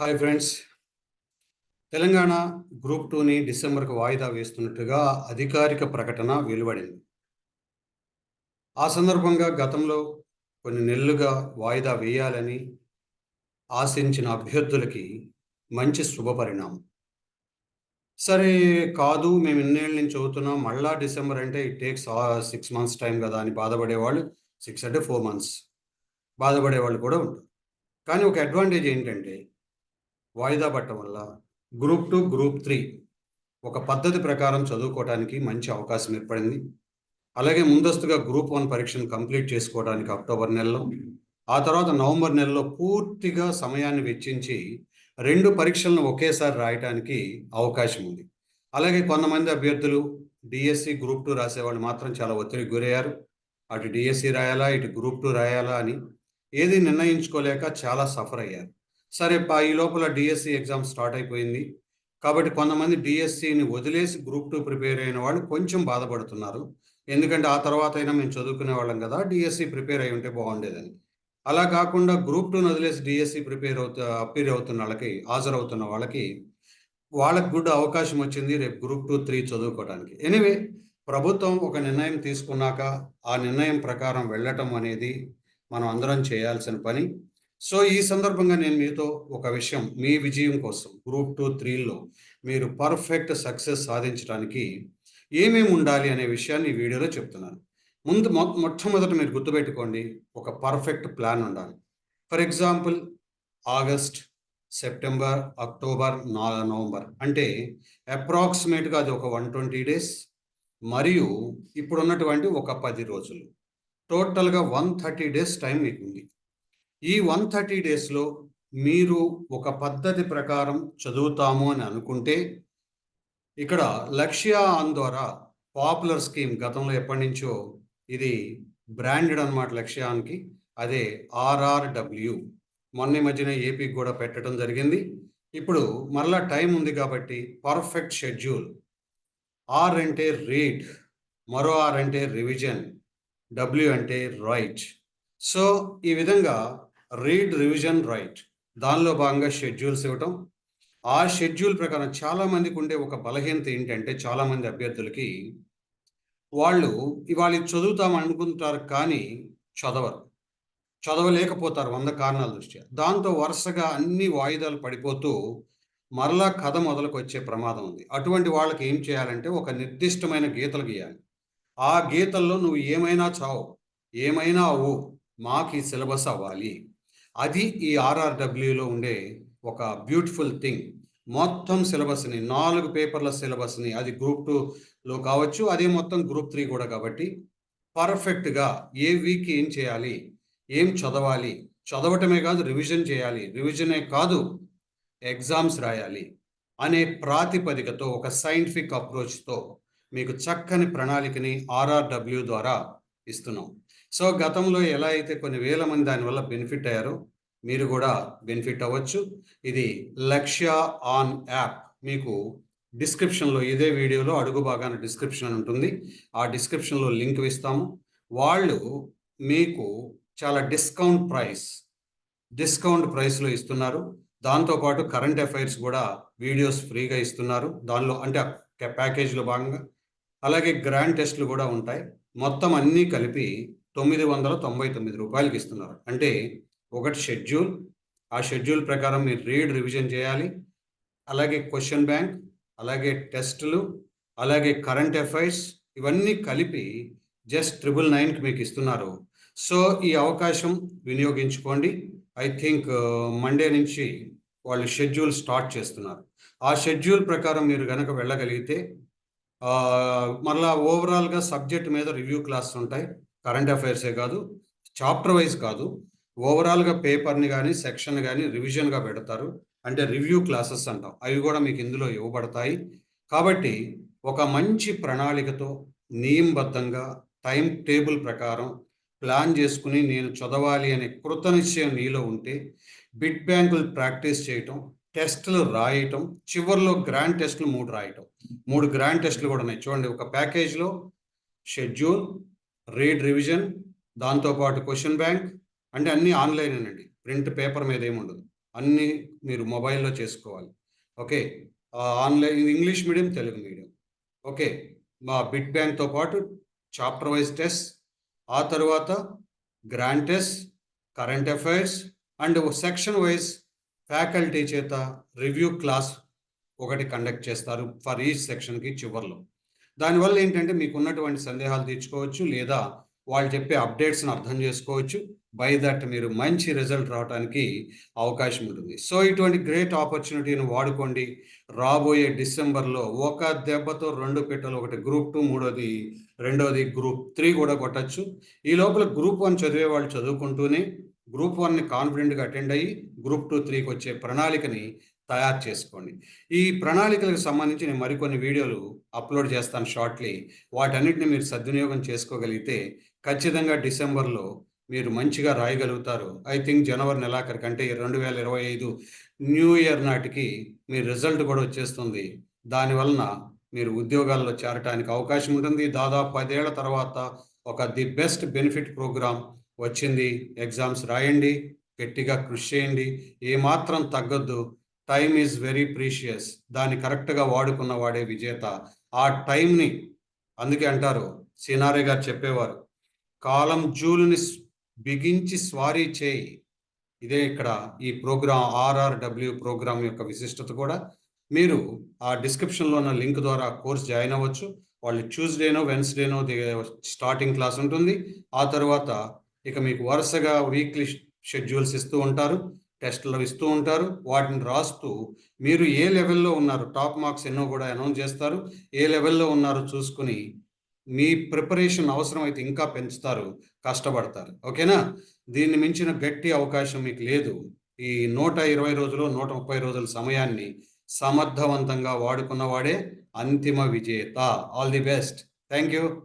Hi friends. Telangana group టూని డిసెంబర్కు వాయిదా వేస్తున్నట్టుగా అధికారిక ప్రకటన వెలువడింది. ఆ సందర్భంగా గతంలో కొన్ని నెలలుగా వాయిదా వేయాలని ఆశించిన అభ్యర్థులకి మంచి శుభపరిణామం సరే కాదు మేము ఇన్నేళ్ళ నుంచి చదువుతున్నాం. మళ్ళా డిసెంబర్ అంటే it takes six months time కదా అని బాధపడేవాళ్ళు సిక్స్ అంటే ఫోర్ మంత్స్ బాధపడేవాళ్ళు కూడా ఉంటారు. కానీ ఒక అడ్వాంటేజ్ ఏంటంటే వాయిదా పట్టడం వల్ల గ్రూప్ టూ గ్రూప్ త్రీ ఒక పద్ధతి ప్రకారం చదువుకోవడానికి మంచి అవకాశం ఏర్పడింది. అలాగే ముందస్తుగా గ్రూప్ వన్ పరీక్షను కంప్లీట్ చేసుకోవడానికి అక్టోబర్ నెలలో ఆ తర్వాత నవంబర్ నెలలో పూర్తిగా సమయాన్ని వెచ్చించి రెండు పరీక్షలను ఒకేసారి రాయటానికి అవకాశం ఉంది. అలాగే కొంతమంది అభ్యర్థులు డిఎస్సి గ్రూప్ టూ రాసేవాళ్ళు మాత్రం చాలా ఒత్తిడికి గురయ్యారు. అటు డిఎస్సి రాయాలా ఇటు గ్రూప్ టూ రాయాలా అని ఏది నిర్ణయించుకోలేక చాలా సఫర్ అయ్యారు. సరే పా- ఈ లోపల డిఎస్సి ఎగ్జామ్ స్టార్ట్ అయిపోయింది. కాబట్టి కొంతమంది డిఎస్సిని వదిలేసి గ్రూప్ టూ ప్రిపేర్ అయిన వాళ్ళు కొంచెం బాధపడుతున్నారు. ఎందుకంటే ఆ తర్వాత అయినా మేము చదువుకునే వాళ్ళం కదా డిఎస్సి ప్రిపేర్ అయి ఉంటే బాగుండేదని. అలా కాకుండా గ్రూప్ టూను వదిలేసి డిఎస్సి ప్రిపేర్ అవుతూ అపీర్ అవుతున్న వాళ్ళకి హాజరవుతున్న వాళ్ళకి వాళ్ళకి గుడ్ అవకాశం వచ్చింది రేపు గ్రూప్ టూ త్రీ చదువుకోవడానికి ఎనివే ప్రభుత్వం ఒక నిర్ణయం తీసుకున్నాక ఆ నిర్ణయం ప్రకారం వెళ్ళటం అనేది మనం అందరం చేయాల్సిన పని. సో ఈ సందర్భంగా నేను మీతో ఒక విషయం మీ విజయం కోసం గ్రూప్ టూ త్రీలో మీరు పర్ఫెక్ట్ సక్సెస్ సాధించడానికి ఏమేమి ఉండాలి అనే విషయాన్ని ఈ వీడియోలో చెప్తున్నాను. ముందు మొ- మొట్టమొదట మీరు గుర్తుపెట్టుకోండి ఒక పర్ఫెక్ట్ ప్లాన్ ఉండాలి. For example August September October నా నవంబర్ అంటే అప్రాక్సిమేట్గా అది ఒక వన్ ట్వంటీ డేస్ మరియు ఇప్పుడు ఉన్నటువంటి ఒక పది రోజులు. టోటల్గా వన్ థర్టీ డేస్ టైం మీకు ఉంది ఈ వన్ థర్టీ డేస్లో మీరు ఒక పద్ధతి ప్రకారం చదువుతాము అని అనుకుంటే ఇక్కడ లక్ష్య ఆన్ ద్వారా పాపులర్ స్కీమ్ గతంలో ఎప్పటి నుంచో ఇది బ్రాండెడ్ అన్నమాట లక్ష్యానికి అదే ఆర్ఆర్డబ్ల్యూ. మొన్న ఈ మధ్యన ఏపీకి కూడా పెట్టడం జరిగింది. ఇప్పుడు మరలా టైం ఉంది కాబట్టి పర్ఫెక్ట్ షెడ్యూల్. ఆర్ అంటే రీడ్ మరో ఆర్ అంటే రివిజన్ డబ్ల్యూ అంటే రైట్. సో ఈ విధంగా రీడ్ రివిజన్ రైట్ దానిలో భాగంగా షెడ్యూల్స్ ఇవ్వటం. ఆ షెడ్యూల్ ప్రకారం చాలా మందికి ఉండే ఒక బలహీనత ఏంటంటే చాలామంది అభ్యర్థులకి వాళ్ళు ఇవాళ చదువుతాం అనుకుంటారు కానీ చదవరు. చదవలేకపోతారు వంద కారణాల దృష్ట్యా. దాంతో వరుసగా అన్ని వాయిదాలు పడిపోతూ మరలా కథ మొదలకు వచ్చే ప్రమాదం ఉంది. అటువంటి వాళ్ళకి ఏం చేయాలంటే ఒక నిర్దిష్టమైన గీతలు గీయాలి. ఆ గీతల్లో నువ్వు ఏమైనా చావు ఏమైనా అవ్వు మాకు ఈ సిలబస్ అవ్వాలి. అది ఈ ఆర్ఆర్డబ్ల్యూలో ఉండే ఒక బ్యూటిఫుల్ థింగ్. మొత్తం సిలబస్ని నాలుగు పేపర్ల సిలబస్ని అది గ్రూప్ టూలో కావచ్చు అదే మొత్తం గ్రూప్ త్రీ కూడా కాబట్టి పర్ఫెక్ట్గా ఏ వీక్ ఏం చేయాలి ఏం చదవాలి చదవటమే కాదు రివిజన్ చేయాలి రివిజనే కాదు ఎగ్జామ్స్ రాయాలి అనే ప్రాతిపదికతో ఒక సైంటిఫిక్ అప్రోచ్తో మీకు చక్కని ప్రణాళికని ఆర్ఆర్డబ్ల్యూ ద్వారా ఇస్తున్నాం. సో గతంలో ఎలా అయితే కొన్ని వేల మంది దానివల్ల బెనిఫిట్ అయ్యారో మీరు కూడా బెనిఫిట్ అవ్వచ్చు. ఇది లక్ష్య ఆన్ యాప్ మీకు డిస్క్రిప్షన్లో ఇదే వీడియోలో అడుగు భాగాన డిస్క్రిప్షన్ అని ఉంటుంది. ఆ డిస్క్రిప్షన్లో లింక్ ఇస్తాము. వాళ్ళు మీకు చాలా డిస్కౌంట్ ప్రైస్ డిస్కౌంట్ ప్రైస్లో ఇస్తున్నారు. దాంతోపాటు కరెంట్ అఫైర్స్ కూడా వీడియోస్ ఫ్రీగా ఇస్తున్నారు. దానిలో అంటే ఆ భాగంగా. అలాగే గ్రాండ్ టెస్ట్లు కూడా ఉంటాయి. మొత్తం అన్నీ కలిపి తొమ్మిది వందల తొంభై తొమ్మిది రూపాయలకి ఇస్తున్నారు. అంటే ఒకటి షెడ్యూల్ ఆ షెడ్యూల్ ప్రకారం మీరు రీడ్ రివిజన్ చేయాలి. అలాగే క్వశ్చన్ బ్యాంక్ అలాగే టెస్టులు అలాగే కరెంట్ అఫైర్స్ ఇవన్నీ కలిపి జస్ట్ ట్రిపుల్ నైన్కి మీకు ఇస్తున్నారు. సో ఈ అవకాశం వినియోగించుకోండి. ఐ థింక్ మండే నుంచి వాళ్ళు షెడ్యూల్ స్టార్ట్ చేస్తున్నారు. ఆ షెడ్యూల్ ప్రకారం మీరు కనుక వెళ్ళగలిగితే మరలా ఓవరాల్గా సబ్జెక్ట్ మీద రివ్యూ క్లాస్ ఉంటాయి. కరెంట్ అఫైర్సే కాదు చాప్టర్ వైజ్ కాదు ఓవరాల్గా పేపర్ని కానీ సెక్షన్ కానీ రివిజన్గా పెడతారు. అంటే రివ్యూ క్లాసెస్ అంటాం. అవి కూడా మీకు ఇందులో ఇవ్వబడతాయి. కాబట్టి ఒక మంచి ప్రణాళికతో నియంబద్ధంగా టైం టేబుల్ ప్రకారం ప్లాన్ చేసుకుని నేను చదవాలి అనే కృత నిశ్చయం నీలో ఉంటే బిట్ బ్యాంకులు ప్రాక్టీస్ చేయటం టెస్టులు రాయటం చివరిలో గ్రాండ్ టెస్టులు మూడు రాయటం. మూడు గ్రాండ్ టెస్టులు కూడా ఉన్నాయి. చూడండి ఒక ప్యాకేజ్లో షెడ్యూల్ రీడ్ రివిజన్ దాంతోపాటు క్వశ్చన్ బ్యాంక్ అంటే అన్నీ ఆన్లైన్ అండి. ప్రింట్ పేపర్ మీద ఏమి ఉండదు. అన్నీ మీరు మొబైల్లో చేసుకోవాలి. Okay. Online English medium Telugu medium. Okay. మా బిట్ బ్యాంక్తో పాటు చాప్టర్ వైజ్ టెస్ట్ ఆ తర్వాత grand test current affairs and section wise faculty చేత రివ్యూ క్లాస్ ఒకటి కండక్ట్ చేస్తారు ఫర్ ఈ సెక్షన్కి చివరిలో. దానివల్ల ఏంటంటే మీకు ఉన్నటువంటి సందేహాలు తీర్చుకోవచ్చు లేదా వాళ్ళు చెప్పే అప్డేట్స్ని అర్థం చేసుకోవచ్చు. బై దట్ మీరు మంచి రిజల్ట్ రావడానికి అవకాశం ఉంటుంది. సో ఇటువంటి గ్రేట్ ఆపర్చునిటీని వాడుకోండి. రాబోయే డిసెంబర్లో ఒక దెబ్బతో రెండు పెట్టలు ఒకటి గ్రూప్ టూ మూడోది రెండోది గ్రూప్ త్రీ కూడా కొట్టచ్చు. ఈ లోపల గ్రూప్ వన్ చదివే వాళ్ళు చదువుకుంటూనే గ్రూప్ వన్ని కాన్ఫిడెంట్గా అటెండ్ అయ్యి గ్రూప్ టూ త్రీకి వచ్చే ప్రణాళికని తయారు చేసుకోండి. ఈ ప్రణాళికలకు సంబంధించి నేను మరికొన్ని వీడియోలు అప్లోడ్ చేస్తాను షార్ట్లీ. వాటన్నిటిని మీరు సద్వినియోగం చేసుకోగలిగితే ఖచ్చితంగా డిసెంబర్లో మీరు మంచిగా రాయగలుగుతారు. ఐ థింక్ జనవరి నెలాఖరు కంటే రెండు వేల ఇరవై ఐదు న్యూ ఇయర్ నాటికి మీ రిజల్ట్ కూడా వచ్చేస్తుంది. దానివలన మీరు ఉద్యోగాల్లో చేరటానికి అవకాశం ఉంటుంది. దాదాపు పదేళ్ళ తర్వాత ఒక ది బెస్ట్ బెనిఫిట్ ప్రోగ్రామ్ వచ్చింది. ఎగ్జామ్స్ రాయండి గట్టిగా కృషి చేయండి. ఏమాత్రం తగ్గొద్దు. Time is very precious. దాన్ని కరెక్ట్గా వాడుకున్న వాడే విజేత. ఆ టైంని అందుకే అంటారు సినారే గారు చెప్పేవారు. కాలం జూలుని బిగించి స్వారీ చేయి. ఇదే ఇక్కడ ఈ ప్రోగ్రాం ఆర్ఆర్డబ్ల్యూ ప్రోగ్రామ్ యొక్క విశిష్టత కూడా. మీరు ఆ డిస్క్రిప్షన్లో ఉన్న లింక్ ద్వారా కోర్స్ జాయిన్ అవ్వచ్చు. వాళ్ళు ట్యూస్డేనో వెన్స్డేనో స్టార్టింగ్ క్లాస్ ఉంటుంది. ఆ తర్వాత ఇక మీకు వరుసగా వీక్లీ షెడ్యూల్స్ ఇస్తూ ఉంటారు. టెస్టులు ఇస్తూ ఉంటారు. వాటిని రాస్తూ మీరు ఏ లెవెల్లో ఉన్నారు? టాప్ మార్క్స్ ఎన్నో కూడా అనౌన్స్ చేస్తారు. ఏ లెవెల్లో ఉన్నారో చూసుకుని మీ ప్రిపరేషన్ అవసరమైతే ఇంకా పెంచుతారు. కష్టపడతారు. ఓకేనా? దీన్ని మించిన గట్టి అవకాశం మీకు లేదు. ఈ నూట ఇరవై రోజులు నూట ముప్పై రోజుల సమయాన్ని సమర్థవంతంగా వాడుకున్నవాడే అంతిమ విజేత. All the best. Thank you.